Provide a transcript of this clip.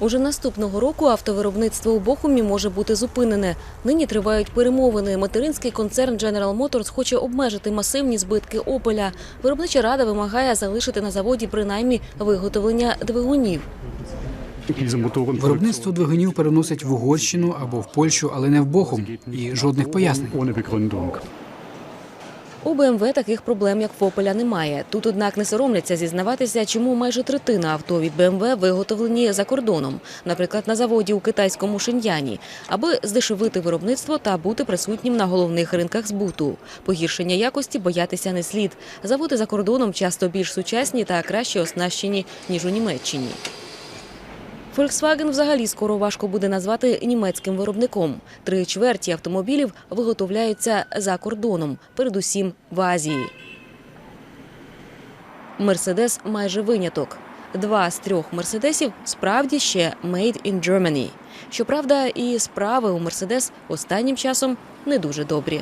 Уже наступного року автовиробництво у Бохумі може бути зупинене. Нині тривають перемовини. Материнський концерн General Motors хоче обмежити масивні збитки Опеля. Виробнича рада вимагає залишити на заводі принаймні виготовлення двигунів. Виробництво двигунів переносить в Угорщину або в Польщу, але не в Бохум. І жодних пояснень. У БМВ таких проблем, як в Опеля, немає. Тут, однак, не соромляться зізнаватися, чому майже третина авто від БМВ виготовлені за кордоном, наприклад, на заводі у китайському Шиньяні, аби здешевити виробництво та бути присутнім на головних ринках збуту. Погіршення якості боятися не слід. Заводи за кордоном часто більш сучасні та краще оснащені ніж у Німеччині. Volkswagen взагалі скоро важко буде назвати німецьким виробником. Три чверті автомобілів виготовляються за кордоном, передусім в Азії. Мерседес майже виняток. Два з трьох мерседесів справді ще «Made in Germany». Щоправда, і справи у Мерседес останнім часом не дуже добрі.